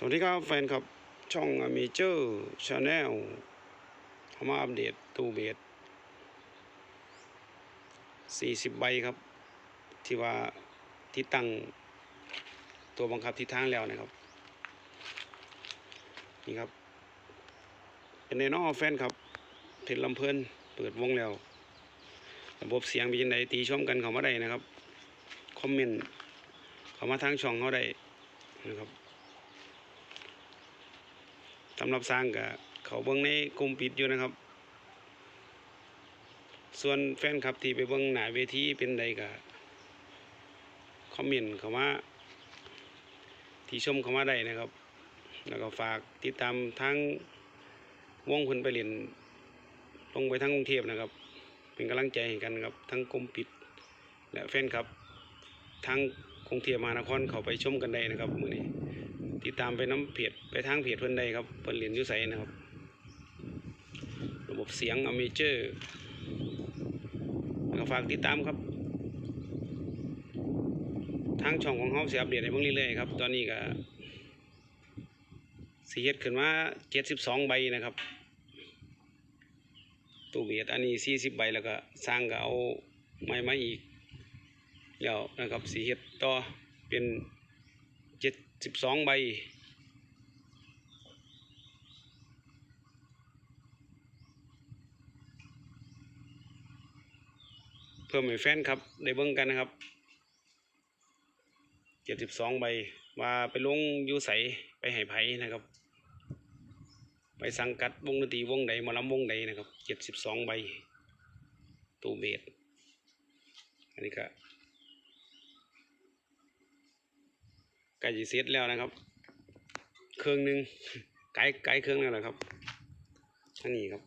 สวัสดีครับแฟนครับช่องอเมเจอร์ชาแนลเขามาอัปเดตตูเบส40 ใบครับ ที่ว่าที่ตั้งตัวบังคับทิศทางแล้วนะครับ นี่ครับ เป็นในนอแฟนครับเพจลำเพลินเปิดวงแล้ว ระบบเสียงเป็นยังไงตีชมกันเขามาได้นะครับ คอมเมนต์เขามาทางช่องเขาได้นะครับ สำหรับสร้างกับเขาเบิ้งในกลุ่มปิดอยู่นะครับ ส่วนแฟนคลับที่ไปเบิ้งหน้าเวทีเป็นใดกับคอมเมนต์เขามาที่ชมเขามาได้นะครับ แล้วก็ฝากติดตามทางวงเพิ่นไปเรียนลงไปทางกรุงเทพนะครับ เป็นกำลังใจให้กันครับ ทั้งกรมปิด และแฟนครับทั้งกรุงเทพมหานครเขาไปชมกันได้นะครับมื้อนี้ ติดตามไปน้ำเพจไปทางเพจเพิ่อนได้ครับเพิ่อนเรียนยุไสนะครับ ระบบเสียงอเมเจอร์ก็ฝากติดตามครับ ทางช่องของเฮาเสิอัปเดตให้เบิ่งเรื่อยๆครับ ตอนนี้ก็สิเฮ็ดขึ้นมา72ใบนะครับตู้เบียดอันนี้40ใบแล้วก็สร้างก็เอาไม้มาอีก แล้วนะครับสีเฮ็ดต่อเป็นเจ็ด 72ใบเพิ่มให้แฟนครับได้เบิ่งกันนะครับ72ใบว่าไปลงยูใสไปให้ไผนะครับ ไปสังกัดวงดนตรีวงใดมอลำวงใดนะครับ72ใบตูเบสอันนี้ก็ ใกล้จะเสร็จแล้วนะครับ เครื่องหนึ่งไกลไกลเครื่องแล้วนะครับอันนี้ครับ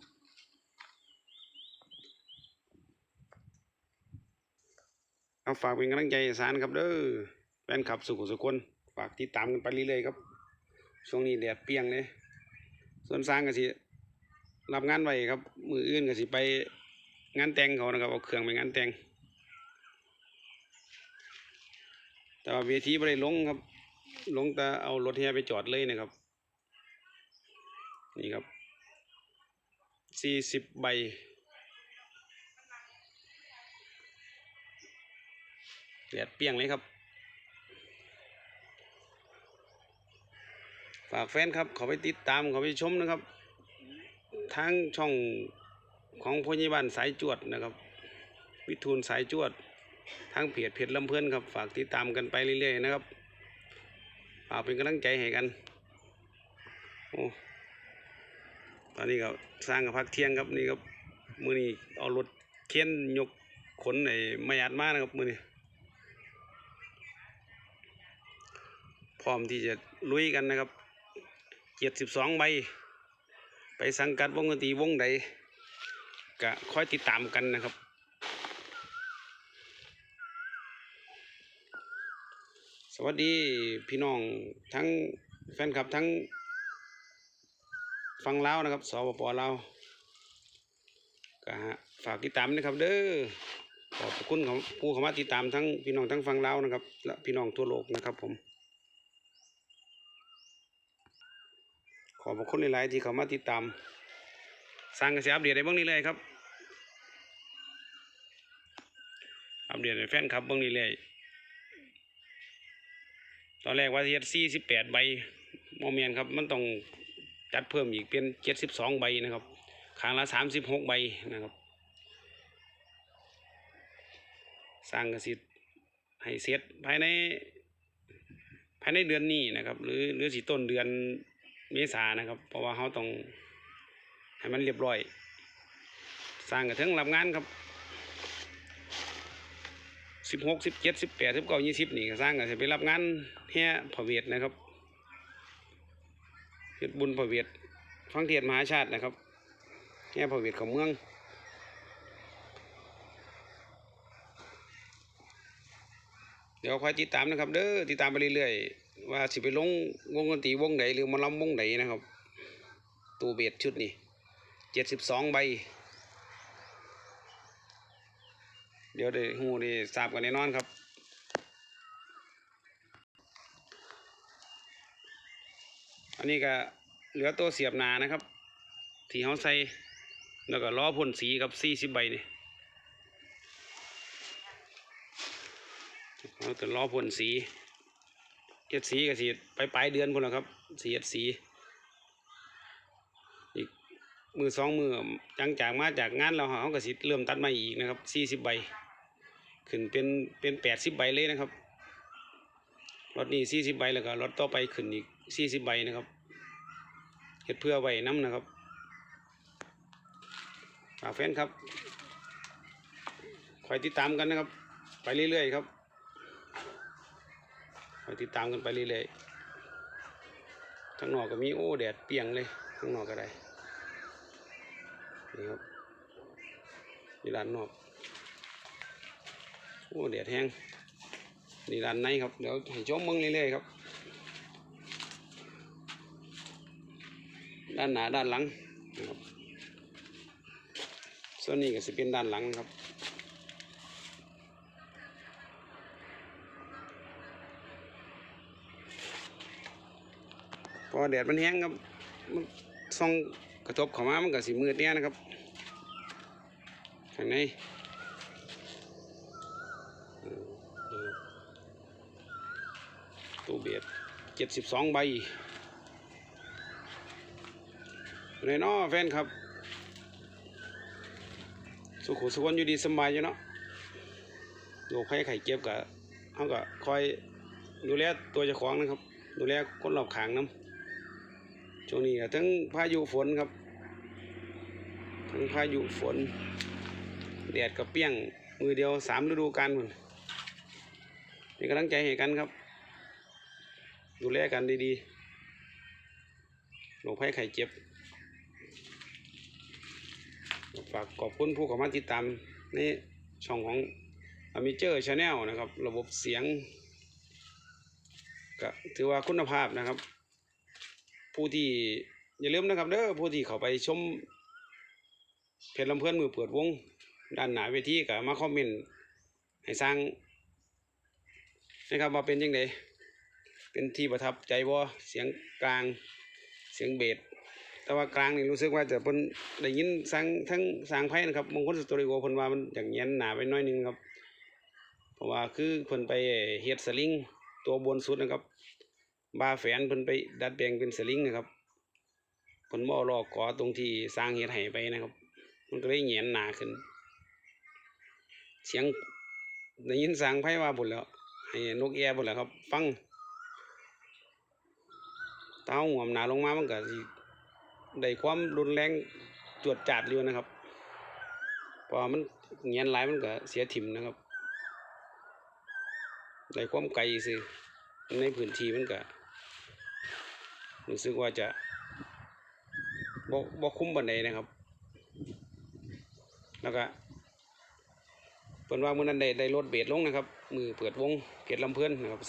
เอาฝากเป็นกำลังใจให้สารครับเด้อแฟนคลับสุขสุขคนฝากติดตามกันไปเรื่อยๆครับ ช่วงนี้แดดเปียงเลยส่วนสร้างก็สิรับงานไว้ครับ มืออื่นก็สิไปงานแต่งเขานะครับเอาเครื่องไปงานแต่งแต่ว่าเวทีไม่ได้ลงครับ หลวงต่เอารถแห่ไปจอดเลยนะครับ นี่ครับสี่สิบใบแดดเปียงเลยครับฝากแฟนครับเขาไปติดตามเขาไปชมนะครับทางช่องของพยาบาลสายจวดนะครับ วิทูลสายจวดทางเพจเพจลำเพื่อนครับ ฝากติดตามกันไปเรื่อยๆนะครับ ฝาเป็นกำลังใจให้กันโอ้ตอนนี้ก็สร้างกับพักเที่ยงครับนี่ครับมือนี้เอารถเข็นยกขนไอ้ไม่อัดมากนะครับมือนี้พร้อมที่จะลุยกันนะครับเจ็ดสิบสองใบ ไปสังกัดวงดนตรีวงใดก็คอยติดตามกันนะครับ วัสดีพี่น้องทั้งแฟนคลับทั้งฟังเล่านะครับสปปลาก็ฝากติดตามนะครับ เด้อขอบคุณของผู้เข้ามาติดตามทั้งพี่น้องทั้งฟังเล่านะครับ และพี่น้องทั่วโลกนะครับผม ขอบคุณหลายๆที่เข้ามาติดตาม สร้างกระแสอัปเดตในเบื้องนี้เลยครับอัปเดตในแฟนครับเบื้องนี้เลย ตอนแรกว่าเฮ็ดสี่สิบแปดใบโมเมนครับ มันต้องจัดเพิ่มอีกเป็นเจ็ดสิบสองใบนะครับครั้งละสามสิบหกใบนะครับสร้างกสิให้เสร็จภายในภายในเดือนนี้นะครับ หรือหรือสิต้นเดือนเมษานะครับ เพราะว่าเขาต้องให้มันเรียบร้อย สร้างกระถึงรับงานครับ สิบหกสิบเจ็ดสิบแปดสิบเก้ายี่สิบนี่ก็สร้างก็จะไปรับงานแห่พระเวทนะครับเฮ็ดบุญพระเวทฟังเทศน์มหาชาตินะครับแห่พระเวทของเมืองเดี๋ยวคอยติดตามนะครับ เด้อติดตามไปเรื่อยๆว่าสิไปลงวงดนตรีวงไหนหรือมาลำวงไหนนะครับตูเบสชุดนี้เจ็ดสิบสองใบ เดี๋ยวได้หูได้ทราบกันแน่นอนครับอันนี้ก็เหลือตัวเสียบหนานะครับ ที่เขาใส่แล้วก็ล้อพ่นสีกับสี่สิบใบนี่เราจะล้อพ่นสีเฮ็ดสีก็สีไปปลายเดือนพุ่นแล้วครับสีเฮ็ดสี มือสองมือจังจากมาจากงานเราเขาก็สิเริ่มตัดม่อีกนะครับสี่สิบใบ ขึ้นเป็นเป็นแปดสิบใบเลยนะครับรถนี้สี่สิบใบแล้วก็รถต่อไปขึ้นอีกสี่สิบใบนะครับเฮ็ดเพื่อไว้น้ำนะครับฝากแฟนครับคอยติดตามกันนะครับ ไปเรื่อยๆครับคอยติดตามกันไปเรื่อยๆทั้างนอกก็มีโอ้แดดเปียงเลยข้างนอกก็ได้ นะครับนี่ด้านนอกโอ้แดดแห้งนี่ด้านในครับ เดี๋ยวให้ชมมึงเรื่อยๆครับ ด้านหน้าด้านหลังนะครับส่วนนี้ก็จะเป็นด้านหลังครับพอแดดมันแห้งครับมันส่องกระทบเข้ามามันก็สิมืดเนี่ยนะครับางในตู้เบียดเจ็ดสิบสองใบเลยเนาะแฟนครับ สุขุสุขวันอยู่ดีสบายอยู่เนาะโรคภัยไข้เจ็บกับเขาก็คอยดูแลตัวเจ้าของนะครับ ดูแลคนรอบข้างน้ำช่วงนี้ก็ทั้งพายุฝนครับ ทั้งพายุฝน แดดกับเปี้ยง มือเดียวสามฤดูกาลหมดเป็นกำลังใจให้กันครับ ดูแลกันดีๆโรคภัยไข้เจ็บฝากขอบคุณผู้เข้ามาติดตามในช่องของ a m a t e u r Channel นะครับ ระบบเสียงก็ถือว่าคุณภาพนะครับ ผู้ที่อย่าลืมนะครับเด้อผู้ที่เข้าไปชมเพจลำเพื่อนมือเปิดวง ด้านหน้าเวทีก็มาคอมเมนต์ให้สร้างนะครับว่าเป็นยังไงเป็นที่ประทับใจบ่เสียงกลางเสียงเบสแต่ว่ากลางนี่รู้สึกว่าจะเพิ่นได้ยินสังทั้งสางไพ่นะครับมงคลสตูดิโอเพิ่นว่ามันอย่างเงี้ยหนาไปน้อยนึงครับ เพราะว่าคือเพิ่นไปเฮ็ดสลิงตัวบนสุดนะครับบาแฝนเพิ่นไปดัดแปลงเป็นสลิงนะครับเพิ่นบ่เอลอกกอตรงที่สร้างเฮ็ดให้ไปนะครับ มันก็เลยเงียนหนาขึ้น เสียงได้ยินสางไพ่ว่าบุญแล้วให้นกแอร์บุญแล้วครับ ฟังเต้าหัวหนาลงมามันก็ได้ความรุนแรงจวดจัดอยู่นะครับพอมันเงียนหลายมันก็เสียถิ่มนะครับได้ความไกลสิในพื้นที่มันก็รู้สึกว่าจะบ่บ่คุ้มบันไดนะครับ แล้วก็ เพิ่นว่ามื้อนั้นได้ได้ลดเบสลงนะครับมือเปิดวงเกตลำเพื่อนนะครับ